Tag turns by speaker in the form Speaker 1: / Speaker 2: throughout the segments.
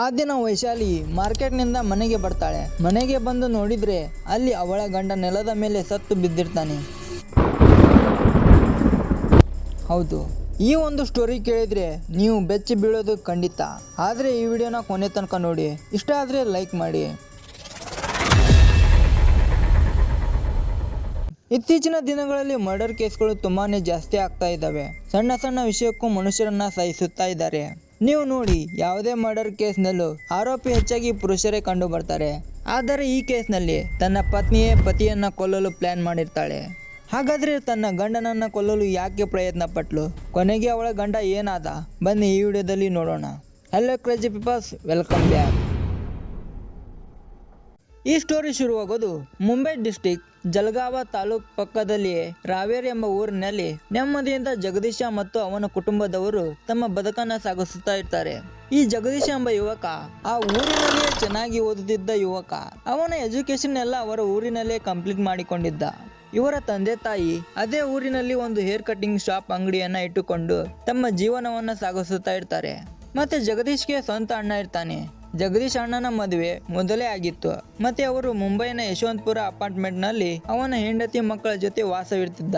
Speaker 1: ಆ ದಿನ ವೈಶಾಲಿ ಮಾರ್ಕೆಟ್ನಿಂದ ಮನೆಗೆ ಬರ್ತಾಳೆ. ಮನೆಗೆ ಬಂದು ನೋಡಿದ್ರೆ ಅಲ್ಲಿ ಅವಳ ಗಂಡ ನೆಲದ ಮೇಲೆ ಸತ್ತು ಬಿದ್ದಿರ್ತಾನೆ. ಹೌದು, ಈ ಒಂದು ಸ್ಟೋರಿ ಕೇಳಿದ್ರೆ ನೀವು ಬೆಚ್ಚಿ ಬೀಳೋದು ಖಂಡಿತ. ಆದರೆ ಈ ವಿಡಿಯೋನ ಕೊನೆ ತನಕ ನೋಡಿ. ಇಷ್ಟ ಆದರೆ ಲೈಕ್ ಮಾಡಿ. ಇತ್ತೀಚಿನ ದಿನಗಳಲ್ಲಿ ಮರ್ಡರ್ ಕೇಸ್ಗಳು ತುಂಬಾ ಜಾಸ್ತಿ ಆಗ್ತಾ ಇದ್ದಾವೆ. ಸಣ್ಣ ಸಣ್ಣ ವಿಷಯಕ್ಕೂ ಮನುಷ್ಯರನ್ನ ಸಾಯಿಸುತ್ತಾ ಇದ್ದಾರೆ. ನೀವು ನೋಡಿ, ಯಾವುದೇ ಮರ್ಡರ್ ಕೇಸ್ನಲ್ಲೂ ಆರೋಪಿ ಹೆಚ್ಚಾಗಿ ಪುರುಷರೇ ಕಂಡು ಬರ್ತಾರೆ. ಆದರೆ ಈ ಕೇಸ್ನಲ್ಲಿ ತನ್ನ ಪತ್ನಿಯೇ ಪತಿಯನ್ನ ಕೊಲ್ಲಲು ಪ್ಲಾನ್ ಮಾಡಿರ್ತಾಳೆ. ಹಾಗಾದ್ರೆ ತನ್ನ ಗಂಡನನ್ನ ಕೊಲ್ಲಲು ಯಾಕೆ ಪ್ರಯತ್ನ ಪಟ್ಲು? ಕೊನೆಗೆ ಅವಳ ಗಂಡ ಏನಾದ? ಬನ್ನಿ ಈ ವಿಡಿಯೋದಲ್ಲಿ ನೋಡೋಣ. Hello crazy peoples welcome back ಈ ಸ್ಟೋರಿ ಶುರುವಾಗೋದು ಮುಂಬೈ ಡಿಸ್ಟಿಕ್ ಜಲಗಾವ ತಾಲೂಕ್ ಪಕ್ಕದಲ್ಲಿಯೇ ರಾವೇರ್ ಎಂಬ ಊರಿನಲ್ಲಿ ನೆಮ್ಮದಿಯಿಂದ ಜಗದೀಶ ಮತ್ತು ಅವನ ಕುಟುಂಬದವರು ತಮ್ಮ ಬದುಕನ್ನ ಸಾಗಿಸುತ್ತಾ ಇರ್ತಾರೆ. ಈ ಜಗದೀಶ ಎಂಬ ಯುವಕ ಆ ಊರಿನಲ್ಲಿಯೇ ಚೆನ್ನಾಗಿ ಓದುತ್ತಿದ್ದ ಯುವಕ. ಅವನ ಎಜುಕೇಶನ್ ಎಲ್ಲ ಅವರ ಊರಿನಲ್ಲೇ ಕಂಪ್ಲೀಟ್ ಮಾಡಿಕೊಂಡಿದ್ದ. ಇವರ ತಂದೆ ತಾಯಿ ಅದೇ ಊರಿನಲ್ಲಿ ಒಂದು ಹೇರ್ ಕಟಿಂಗ್ ಶಾಪ್ ಅಂಗಡಿಯನ್ನ ಇಟ್ಟುಕೊಂಡು ತಮ್ಮ ಜೀವನವನ್ನ ಸಾಗಿಸುತ್ತಾ ಇರ್ತಾರೆ. ಮತ್ತೆ ಜಗದೀಶ್ಗೆ ಸ್ವಂತ ಅಣ್ಣ ಇರ್ತಾನೆ. ಜಗದೀಶ್ ಅಣ್ಣನ ಮದುವೆ ಮೊದಲೇ ಆಗಿತ್ತು. ಮತ್ತೆ ಅವರು ಮುಂಬೈನ ಯಶವಂತಪುರ ಅಪಾರ್ಟ್ಮೆಂಟ್ನಲ್ಲಿ ಅವನ ಹೆಂಡತಿ ಮಕ್ಕಳ ಜೊತೆ ವಾಸವಿರ್ತಿದ್ದ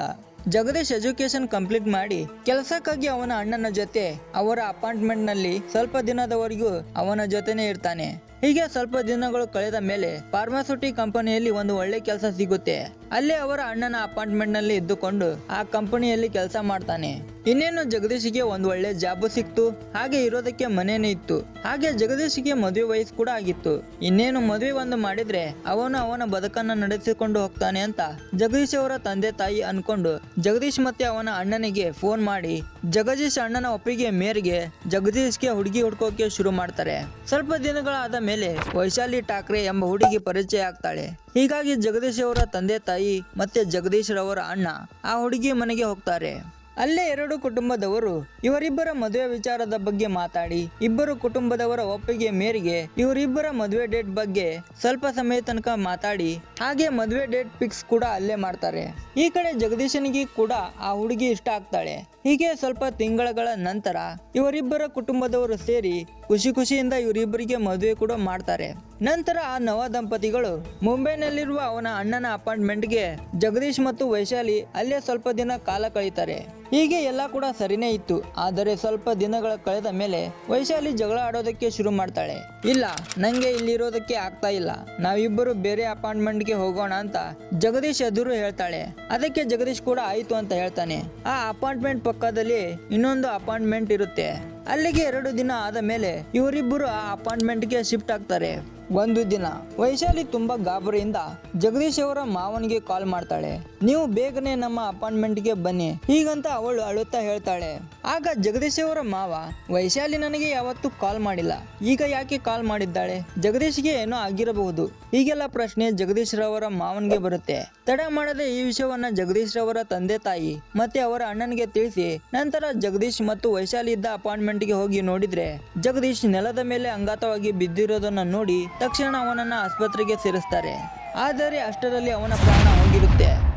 Speaker 1: ಜಗದೀಶ್ ಎಜುಕೇಶನ್ ಕಂಪ್ಲೀಟ್ ಮಾಡಿ ಕೆಲಸಕ್ಕಾಗಿ ಅವನ ಅಣ್ಣನ ಜೊತೆ ಅವರ ಅಪಾರ್ಟ್ಮೆಂಟ್ನಲ್ಲಿ ಸ್ವಲ್ಪ ದಿನದವರೆಗೂ ಅವನ ಜೊತೆನೇ ಇರ್ತಾನೆ. ಹೀಗೆ ಸ್ವಲ್ಪ ದಿನಗಳು ಕಳೆದ ಮೇಲೆ ಫಾರ್ಮಾಸ್ಯೂಟಿ ಕಂಪನಿಯಲ್ಲಿ ಒಂದು ಒಳ್ಳೆ ಕೆಲಸ ಸಿಗುತ್ತೆ. ಅಲ್ಲೇ ಅವರ ಅಣ್ಣನ ಅಪಾರ್ಟ್ಮೆಂಟ್ನಲ್ಲಿ ಇದ್ದುಕೊಂಡು ಆ ಕಂಪನಿಯಲ್ಲಿ ಕೆಲಸ ಮಾಡ್ತಾನೆ. ಇನ್ನೇನು ಜಗದೀಶ್ಗೆ ಒಂದು ಒಳ್ಳೆ ಜಾಬ್ ಸಿಕ್ತು, ಹಾಗೆ ಇರೋದಕ್ಕೆ ಮನೇನೆ ಇತ್ತು. ಹಾಗೆ ಜಗದೀಶ್ಗೆ ಮದುವೆ ವಯಸ್ಸು ಕೂಡ ಆಗಿತ್ತು. ಇನ್ನೇನು ಮದುವೆ ಒಂದು ಮಾಡಿದ್ರೆ ಅವನು ಅವನ ಬದುಕನ್ನ ನಡೆಸಿಕೊಂಡು ಹೋಗ್ತಾನೆ ಅಂತ ಜಗದೀಶ್ ಅವರ ತಂದೆ ತಾಯಿ ಅನ್ಕೊಂಡು ಜಗದೀಶ್ ಮತ್ತೆ ಅವನ ಅಣ್ಣನಿಗೆ ಫೋನ್ ಮಾಡಿ ಜಗದೀಶ್ ಅಣ್ಣನ ಒಪ್ಪಿಗೆ ಮೇರೆಗೆ ಜಗದೀಶ್ಗೆ ಹುಡುಗಿ ಹುಡ್ಕೋಕೆ ಶುರು ಮಾಡ್ತಾರೆ. ಸ್ವಲ್ಪ ದಿನಗಳಾದ ಮೇಲೆ ವೈಶಾಲಿ ಠಾಕ್ರೆ ಎಂಬ ಹುಡುಗಿ ಪರಿಚಯ ಆಗ್ತಾಳೆ. ಹೀಗಾಗಿ ಜಗದೀಶ್ ಅವರ ತಂದೆ ತಾಯಿ ಮತ್ತೆ ಜಗದೀಶ್ ರವರ ಅಣ್ಣ ಆ ಹುಡುಗಿ ಮನೆಗೆ ಹೋಗ್ತಾರೆ. ಅಲ್ಲೇ ಎರಡು ಕುಟುಂಬದವರು, ಇವರಿಬ್ಬರ ಮದುವೆ ವಿಚಾರದ ಬಗ್ಗೆ ಮಾತಾಡಿ. ಇಬ್ಬರು ಕುಟುಂಬದವರ ಒಪ್ಪಿಗೆ ಮೇರೆಗೆ ಇವರಿಬ್ಬರ ಮದುವೆ ಡೇಟ್ ಬಗ್ಗೆ ಸ್ವಲ್ಪ ಸಮಯ ತನಕ ಮಾತಾಡಿ. ಹಾಗೆ ಮದುವೆ ಡೇಟ್ ಫಿಕ್ಸ್ ಕೂಡ ಅಲ್ಲೇ ಮಾಡ್ತಾರೆ. ಈ ಕಡೆ ಜಗದೀಶನಿಗೆ ಕೂಡ ಆ ಹುಡುಗಿ ಇಷ್ಟ ಆಗ್ತಾಳೆ. ಹೀಗೆ ಸ್ವಲ್ಪ ತಿಂಗಳ ನಂತರ ಇವರಿಬ್ಬರ ಕುಟುಂಬದವರು ಸೇರಿ ಖುಷಿ ಖುಷಿಯಿಂದ ಇವರಿಬ್ಬರಿಗೆ ಮದುವೆ ಕೂಡ ಮಾಡ್ತಾರೆ. ನಂತರ ಆ ನವ ದಂಪತಿಗಳು ಮುಂಬೈನಲ್ಲಿರುವ ಅವನ ಅಣ್ಣನ ಅಪಾರ್ಟ್ಮೆಂಟ್ಗೆ ಜಗದೀಶ್ ಮತ್ತು ವೈಶಾಲಿ ಅಲ್ಲೇ ಸ್ವಲ್ಪ ದಿನ ಕಾಲ ಕಳೀತಾರೆ. ಹೀಗೆ ಎಲ್ಲ ಕೂಡ ಸರಿನೇ ಇತ್ತು. ಆದರೆ ಸ್ವಲ್ಪ ದಿನಗಳ ಕಳೆದ ಮೇಲೆ ವೈಶಾಲಿ ಜಗಳ ಆಡೋದಕ್ಕೆ ಶುರು ಮಾಡ್ತಾಳೆ. ಇಲ್ಲ, ನಂಗೆ ಇಲ್ಲಿರೋದಕ್ಕೆ ಆಗ್ತಾ ಇಲ್ಲ. ನಾವಿಬ್ಬರು ಬೇರೆ ಅಪಾರ್ಟ್ಮೆಂಟ್ಗೆ ಹೋಗೋಣ ಅಂತ ಜಗದೀಶ್ ಎದುರು ಹೇಳ್ತಾಳೆ. ಅದಕ್ಕೆ ಜಗದೀಶ್ ಕೂಡ ಆಯ್ತು ಅಂತ ಹೇಳ್ತಾನೆ. ಆ ಅಪಾರ್ಟ್ಮೆಂಟ್ ಪಕ್ಕದಲ್ಲಿ ಇನ್ನೊಂದು ಅಪಾರ್ಟ್ಮೆಂಟ್ ಇರುತ್ತೆ. ಅಲ್ಲಿಗೆ ಎರಡು ದಿನ ಆದ ಮೇಲೆ ಇವರಿಬ್ಬರು ಆ ಅಪಾರ್ಟ್ಮೆಂಟ್ಗೆ ಶಿಫ್ಟ್ ಆಗ್ತಾರೆ. ಒಂದು ದಿನ ವೈಶಾಲಿ ತುಂಬಾ ಗಾಬರಿಯಿಂದ ಜಗದೀಶ್ ಅವರ ಮಾವನಿಗೆ ಕಾಲ್ ಮಾಡ್ತಾಳೆ. ನೀವು ಬೇಗನೆ ನಮ್ಮ ಅಪಾರ್ಟ್ಮೆಂಟ್ಗೆ ಬನ್ನಿ, ಹೀಗಂತ ಅವಳು ಅಳುತ್ತಾ ಹೇಳ್ತಾಳೆ. ಆಗ ಜಗದೀಶ್ ಅವರ ಮಾವ ವೈಶಾಲಿ ನನಗೆ ಯಾವತ್ತೂ ಕಾಲ್ ಮಾಡಿಲ್ಲ. ಈಗ ಯಾಕೆ ಕಾಲ್ ಮಾಡಿದ್ದಾಳೆ? ಜಗದೀಶ್ಗೆ ಏನೋ ಆಗಿರಬಹುದು. ಈಗೆಲ್ಲ ಪ್ರಶ್ನೆ ಜಗದೀಶ್ ರವರ ಮಾವನಿಗೆ ಬರುತ್ತೆ. ತಡ ಮಾಡದೆ ಈ ವಿಷಯವನ್ನ ಜಗದೀಶ್ ರವರ ತಂದೆ ತಾಯಿ ಮತ್ತೆ ಅವರ ಅಣ್ಣನಿಗೆ ತಿಳಿಸಿ, ನಂತರ ಜಗದೀಶ್ ಮತ್ತು ವೈಶಾಲಿ ಇದ್ದ ಅಪಾರ್ಟ್ಮೆಂಟ್ಗೆ ಹೋಗಿ ನೋಡಿದ್ರೆ ಜಗದೀಶ್ ನೆಲದ ಮೇಲೆ ಅಂಗಾತವಾಗಿ ಬಿದ್ದಿರೋದನ್ನ ನೋಡಿ ತಕ್ಷಣ ಅವನನ್ನ ಆಸ್ಪತ್ರೆಗೆ ಸೇರಿಸ್ತಾರೆ. ಆದರೆ ಅಷ್ಟರಲ್ಲಿ ಅವನ ಪ್ರಾಣ ಹೋಗಿರುತ್ತೆ.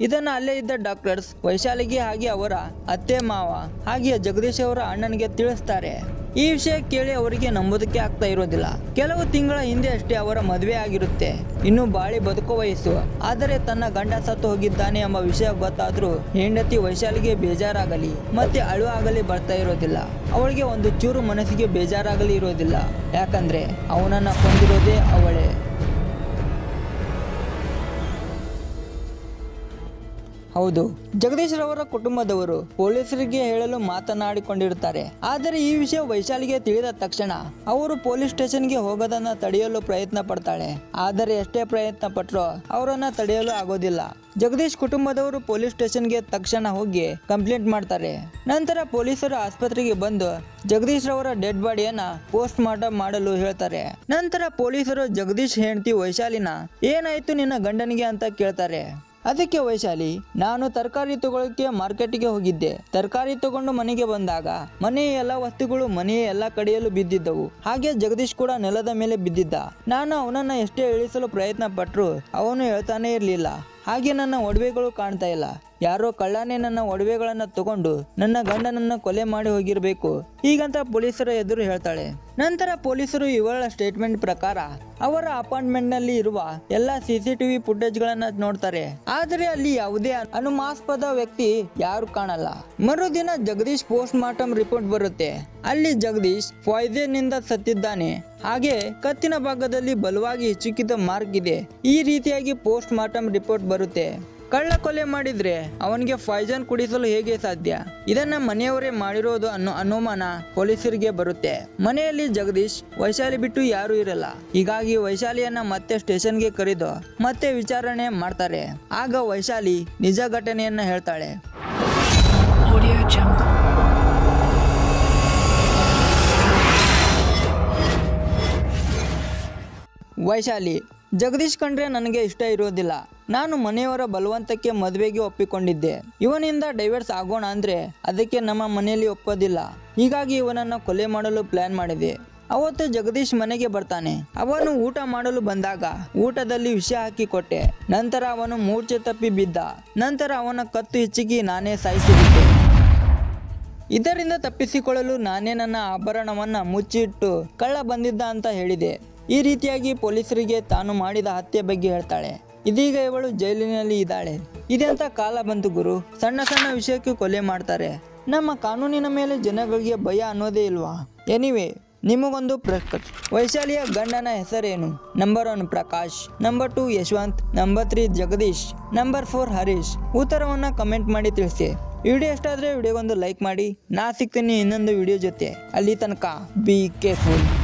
Speaker 1: ಇದನ್ನ ಅಲ್ಲೇ ಇದ್ದ ಡಾಕ್ಟರ್ಸ್ ವೈಶಾಲಿಗೆ ಹಾಗೆ ಅವರ ಅತ್ತೆ ಮಾವ ಹಾಗೆ ಜಗದೀಶ್ ಅವರ ಅಣ್ಣನಿಗೆ ತಿಳಿಸ್ತಾರೆ. ಈ ವಿಷಯ ಕೇಳಿ ಅವರಿಗೆ ನಂಬೋದಕ್ಕೆ ಆಗ್ತಾ ಇರೋದಿಲ್ಲ. ಕೆಲವು ತಿಂಗಳ ಹಿಂದೆ ಅಷ್ಟೇ ಅವರ ಮದುವೆ ಆಗಿರುತ್ತೆ. ಇನ್ನು ಬಾಳಿ ಬದುಕು ವಯಸ್ಸು. ಆದರೆ ತನ್ನ ಗಂಡ ಸತ್ತು ಹೋಗಿದ್ದಾನೆ ಎಂಬ ವಿಷಯ ಗೊತ್ತಾದ್ರೂ ಹೆಂಡತಿ ವೈಶಾಲಿಗೆ ಬೇಜಾರಾಗಲಿ, ಮತ್ತೆ ಅಳು ಆಗಲಿ ಬರ್ತಾ ಇರೋದಿಲ್ಲ. ಅವಳಿಗೆ ಒಂದು ಚೂರು ಮನಸ್ಸಿಗೆ ಬೇಜಾರಾಗಲಿ ಇರೋದಿಲ್ಲ. ಯಾಕಂದ್ರೆ ಅವನನ್ನ ಕೊಂದಿರೋದೇ ಅವಳೇ. ಹೌದು. ಜಗದೀಶ್ ರವರ ಕುಟುಂಬದವರು ಪೊಲೀಸರಿಗೆ ಹೇಳಲು ಮಾತನಾಡಿಕೊಂಡಿರುತ್ತಾರೆ. ಆದರೆ ಈ ವಿಷಯ ವೈಶಾಲಿಗೆ ತಿಳಿದ ತಕ್ಷಣ ಅವರು ಪೊಲೀಸ್ ಸ್ಟೇಷನ್ಗೆ ಹೋಗೋದನ್ನ ತಡೆಯಲು ಪ್ರಯತ್ನ ಪಡ್ತಾಳೆ. ಆದರೆ ಎಷ್ಟೇ ಪ್ರಯತ್ನ ಪಟ್ರು ಅವರನ್ನ ತಡೆಯಲು ಆಗೋದಿಲ್ಲ. ಜಗದೀಶ್ ಕುಟುಂಬದವರು ಪೊಲೀಸ್ ಸ್ಟೇಷನ್ಗೆ ತಕ್ಷಣ ಹೋಗಿ ಕಂಪ್ಲೇಂಟ್ ಮಾಡ್ತಾರೆ. ನಂತರ ಪೊಲೀಸರು ಆಸ್ಪತ್ರೆಗೆ ಬಂದು ಜಗದೀಶ್ ರವರ ಡೆಡ್ ಬಾಡಿಯನ್ನ ಪೋಸ್ಟ್ ಮಾರ್ಟಮ್ ಮಾಡಲು ಹೇಳ್ತಾರೆ. ನಂತರ ಪೊಲೀಸರು ಜಗದೀಶ್ ಹೆಂಡತಿ ವೈಶಾಲಿನ, ಏನಾಯ್ತು ನಿನ್ನ ಗಂಡನಿಗೆ? ಅಂತ ಕೇಳ್ತಾರೆ. ಅದಕ್ಕೆ ವೈಶಾಲಿ, ನಾನು ತರಕಾರಿ ತಗೊಳ್ಳೋಕ್ಕೆ ಮಾರ್ಕೆಟ್ಗೆ ಹೋಗಿದ್ದೆ. ತರಕಾರಿ ತಗೊಂಡು ಮನೆಗೆ ಬಂದಾಗ ಮನೆಯ ಎಲ್ಲ ವಸ್ತುಗಳು ಮನೆಯ ಎಲ್ಲ ಕಡೆಯಲ್ಲೂ ಬಿದ್ದಿದ್ದವು. ಹಾಗೆ ಜಗದೀಶ್ ಕೂಡ ನೆಲದ ಮೇಲೆ ಬಿದ್ದಿದ್ದ. ನಾನು ಅವನನ್ನ ಎಷ್ಟೇ ಇಳಿಸಲು ಪ್ರಯತ್ನ ಪಟ್ಟರು ಅವನು ಹೇಳ್ತಾನೆ ಇರಲಿಲ್ಲ. ಹಾಗೆ ನನ್ನ ಒಡವೆಗಳು ಕಾಣ್ತಾ ಇಲ್ಲ. ಯಾರೋ ಕಳ್ಳನೇ ನನ್ನ ಒಡವೆಗಳನ್ನ ತಗೊಂಡು ನನ್ನ ಗಂಡನನ್ನ ಕೊಲೆ ಮಾಡಿ ಹೋಗಿರ್ಬೇಕು. ಹೀಗಂತ ಪೊಲೀಸರ ಎದುರು ಹೇಳ್ತಾಳೆ. ನಂತರ ಪೊಲೀಸರು ಇವಳ ಸ್ಟೇಟ್ಮೆಂಟ್ ಪ್ರಕಾರ ಅವರ ಅಪಾರ್ಟ್ಮೆಂಟ್ನಲ್ಲಿ ಇರುವ ಎಲ್ಲಾ ಸಿಸಿಟಿವಿ ಫುಟೇಜ್ ಗಳನ್ನ ನೋಡ್ತಾರೆ. ಆದರೆ ಅಲ್ಲಿ ಯಾವುದೇ ಅನುಮಾಸ್ಪದ ವ್ಯಕ್ತಿ ಯಾರು ಕಾಣಲ್ಲ. ಮರುದಿನ ಜಗದೀಶ್ ಪೋಸ್ಟ್ ಮಾರ್ಟಮ್ ರಿಪೋರ್ಟ್ ಬರುತ್ತೆ. ಅಲ್ಲಿ ಜಗದೀಶ್ ಪಾಯ್ಸನ್ನಿಂದ ಸತ್ತಿದ್ದಾನೆ. ಹಾಗೆ ಕತ್ತಿನ ಭಾಗದಲ್ಲಿ ಬಲವಾಗಿ ಹಿಚುಕಿದ ಮಾರ್ಕ್ ಇದೆ. ಈ ರೀತಿಯಾಗಿ ಪೋಸ್ಟ್ ಮಾರ್ಟಮ್ ರಿಪೋರ್ಟ್ ಬರುತ್ತೆ. ಕಳ್ಳ ಕೊಲೆ ಮಾಡಿದ್ರೆ ಅವನಿಗೆ ಪಾಯ್ಸನ್ ಕುಡಿಸಲು ಹೇಗೆ ಸಾಧ್ಯ? ಇದನ್ನ ಮನೆಯವರೇ ಮಾಡಿರೋದು ಅನ್ನೋ ಅನುಮಾನ ಪೊಲೀಸರಿಗೆ ಬರುತ್ತೆ. ಮನೆಯಲ್ಲಿ ಜಗದೀಶ್ ವೈಶಾಲಿ ಬಿಟ್ಟು ಯಾರು ಇರಲ್ಲ. ಹೀಗಾಗಿ ವೈಶಾಲಿಯನ್ನ ಮತ್ತೆ ಸ್ಟೇಷನ್ಗೆ ಕರೆದು ಮತ್ತೆ ವಿಚಾರಣೆ ಮಾಡ್ತಾರೆ. ಆಗ ವೈಶಾಲಿ ನಿಜ ಘಟನೆಯನ್ನ ಹೇಳ್ತಾಳೆ. ವೈಶಾಲಿ ಜಗದೀಶ್ ಕಂಡ್ರೆ ನನಗೆ ಇಷ್ಟ ಇರೋದಿಲ್ಲ. ನಾನು ಮನೆಯವರ ಬಲವಂತಕ್ಕೆ ಮದುವೆಗೆ ಒಪ್ಪಿಕೊಂಡಿದ್ದೆ. ಇವನಿಂದ ಡೈವರ್ಸ್ ಆಗೋಣ ಅಂದ್ರೆ ಅದಕ್ಕೆ ನಮ್ಮ ಮನೆಯಲ್ಲಿ ಒಪ್ಪೋದಿಲ್ಲ. ಹೀಗಾಗಿ ಇವನನ್ನ ಕೊಲೆ ಮಾಡಲು ಪ್ಲಾನ್ ಮಾಡಿದೆ. ಅವತ್ತು ಜಗದೀಶ್ ಮನೆಗೆ ಬರ್ತಾನೆ. ಅವನು ಊಟ ಮಾಡಲು ಬಂದಾಗ ಊಟದಲ್ಲಿ ವಿಷ ಹಾಕಿ ಕೊಟ್ಟೆ. ನಂತರ ಅವನು ಮೂರ್ಛೆ ತಪ್ಪಿ ಬಿದ್ದ. ನಂತರ ಅವನ ಕತ್ತು ಹೆಚ್ಚಿಗೆ ನಾನೇ ಸಾಯಿಸಿಬಿಟ್ಟೆ. ಇದರಿಂದ ತಪ್ಪಿಸಿಕೊಳ್ಳಲು ನಾನೇ ನನ್ನ ಆಭರಣವನ್ನ ಮುಚ್ಚಿಟ್ಟು ಕಳ್ಳ ಬಂದಿದ್ದ ಅಂತ ಹೇಳಿದೆ. ಈ ರೀತಿಯಾಗಿ ಪೊಲೀಸರಿಗೆ ತಾನು ಮಾಡಿದ ಹತ್ಯೆ ಬಗ್ಗೆ ಹೇಳ್ತಾಳೆ. ಇದೀಗ ಇವಳು ಜೈಲಿನಲ್ಲಿ ಇದ್ದಾಳೆ. ಇದೆಂತ ಕಾಲ ಬಂತು ಗುರು? ಸಣ್ಣ ಸಣ್ಣ ವಿಷಯಕ್ಕೆ ಕೊಲೆ ಮಾಡ್ತಾರೆ. ನಮ್ಮ ಕಾನೂನಿನ ಮೇಲೆ ಜನಗಳಿಗೆ ಭಯ ಅನ್ನೋದೇ ಇಲ್ವಾ? ಎನಿವೆ ನಿಮಗೊಂದು ಪ್ರಶ್ನೆ ವೈಶಾಲಿಯ ಗಂಡನ ಹೆಸರೇನು? Number one Prakash. Number two Yashwant. Number three Jagadish. Number four Harish. ಉತ್ತರವನ್ನ ಕಮೆಂಟ್ ಮಾಡಿ ತಿಳಿಸಿ. ವಿಡಿಯೋ ಇಷ್ಟ ಆದರೆ ವಿಡಿಯೋಗೊಂದು ಲೈಕ್ ಮಾಡಿ. ನಾ ಸಿಗ್ತೀನಿ ಇನ್ನೊಂದು ವಿಡಿಯೋ ಜೊತೆ. ಅಲ್ಲಿ ತನಕ ಬಿ ಕೇರ್ಫುಲ್